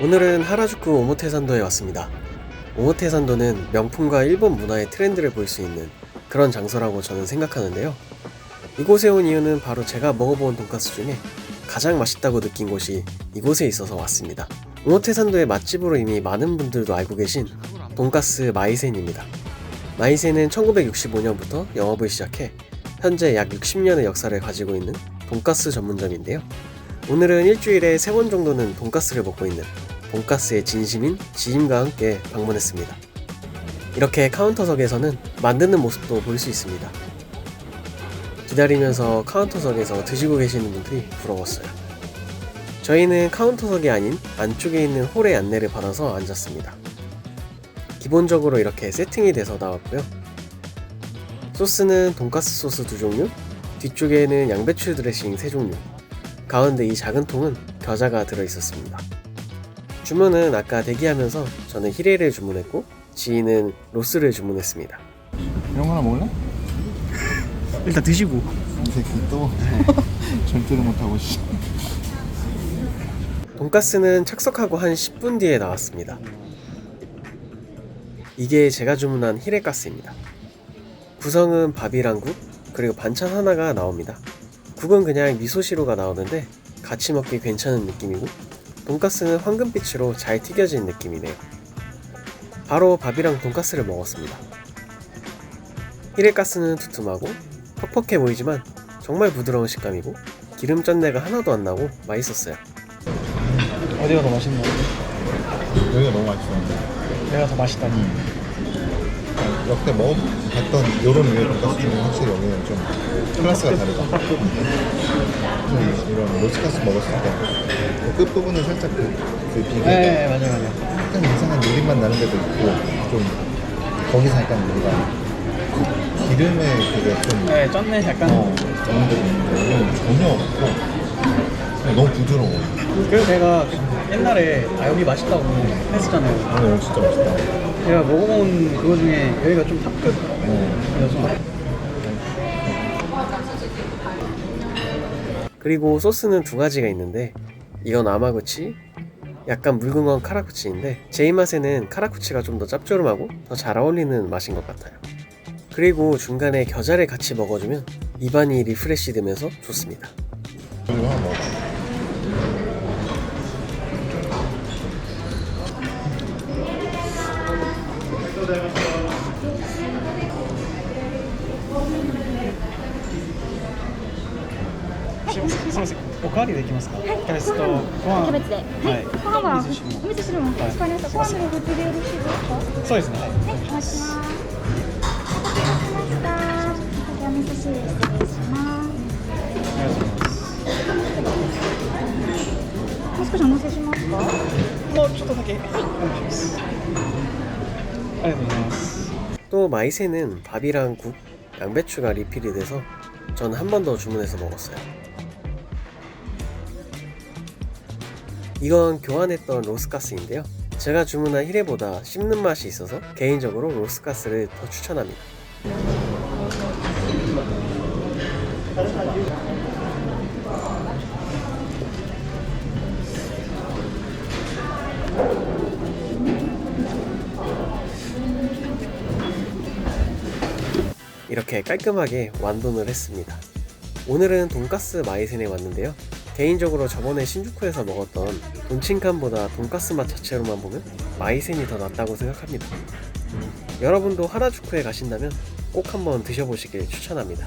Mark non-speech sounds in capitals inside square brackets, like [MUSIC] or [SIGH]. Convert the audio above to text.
오늘은 하라주쿠 오모테산도에 왔습니다. 오모테산도는 명품과 일본 문화의 트렌드를 볼 수 있는 그런 장소라고 저는 생각하는데요. 이곳에 온 이유는 바로 제가 먹어본 돈가스 중에 가장 맛있다고 느낀 곳이 이곳에 있어서 왔습니다. 오모테산도의 맛집으로 이미 많은 분들도 알고 계신 돈가스 마이센입니다. 마이센은 1965년부터 영업을 시작해 현재 약 60년의 역사를 가지고 있는 돈가스 전문점인데요. 오늘은 일주일에 3번 정도는 돈가스를 먹고 있는 돈가스의 진심인 지임과 함께 방문했습니다. 이렇게 카운터석에서는 만드는 모습도 볼 수 있습니다. 기다리면서 카운터석에서 드시고 계시는 분들이 부러웠어요. 저희는 카운터석이 아닌 안쪽에 있는 홀의 안내를 받아서 앉았습니다. 기본적으로 이렇게 세팅이 돼서 나왔고요. 소스는 돈가스 소스 두 종류, 뒤쪽에는 양배추 드레싱 세 종류, 가운데 이 작은 통은 겨자가 들어 있었습니다. 주문은 아까 대기하면서 저는 히레를 주문했고 지인은 로스를 주문했습니다. 이런 거 하나 먹을래? [LAUGHS] 일단 드시고 이 새끼 또 [LAUGHS] 절대로 못하고 씨. 돈가스는 착석하고 한 10분 뒤에 나왔습니다. 이게 제가 주문한 히레가스입니다. 구성은 밥이랑 국, 그리고 반찬 하나가 나옵니다. 국은 그냥 미소시루가 나오는데 같이 먹기 괜찮은 느낌이고 돈가스는 황금빛으로 잘 튀겨진 느낌이네요. 바로 밥이랑 돈가스를 먹었습니다. 히레가스는 두툼하고 퍽퍽해 보이지만 정말 부드러운 식감이고 기름 짠내가 하나도 안 나고 맛있었어요. 어디가 더 맛있는 거 여기가 너무 맛있었는데 내가 더 맛있다니 역대 먹어봤던 요런 류의 돈가스 중에 확실히 여기는 좀 클래스가 다르다. 좀 이런 로스카스 먹었을 때그 끝부분은 살짝 그, 그 비계 네 맞아요 맞아요. 약간 이상한 누림맛 나는 데도 있고 좀 거기서 약간 우리가 그 기름에 그게 좀 네 쩐내 약간. 어, 있는 데도 있는데 여기는 전혀 없고 그냥 너무 부드러워. 그래서 제가 옛날에 아 여기 맛있다고 했었잖아요. 오늘 여기 진짜 맛있다 제가 먹어본 그거 중에 여기가 좀 어. 탑급이어서 그리고 소스는 두 가지가 있는데 이건 아마구치, 약간 묽은 건 카라쿠치인데 제 입맛에는 카라쿠치가 좀 더 짭조름하고 더 잘 어울리는 맛인 것 같아요. 그리고 중간에 겨자를 같이 먹어주면 입안이 리프레시 되면서 좋습니다. ざいました。すみません。おかわりできますか？はい、キャベツとご飯。キャベツで。はい。ご飯は。味噌汁も。ご飯のよろしいですか。そうですね。はい。い、お願ちします。お味噌汁失礼し。います。もう少しお乗せしますか。もうちょっとだけ。はい。お願いします。 또 마이새는 밥이랑 국, 양배추가 리필이 돼서 전 한 번 더 주문해서 먹었어요. 이건 교환했던 로스가스인데요. 제가 주문한 히레보다 씹는 맛이 있어서 개인적으로 로스가스를 더 추천합니다. 이렇게 깔끔하게 완돈을 했습니다. 오늘은 돈가스 마이센에 왔는데요. 개인적으로 저번에 신주쿠에서 먹었던 돈친칸보다 돈가스 맛 자체로만 보면 마이센이 더 낫다고 생각합니다. 여러분도 하라주쿠에 가신다면 꼭 한번 드셔보시길 추천합니다.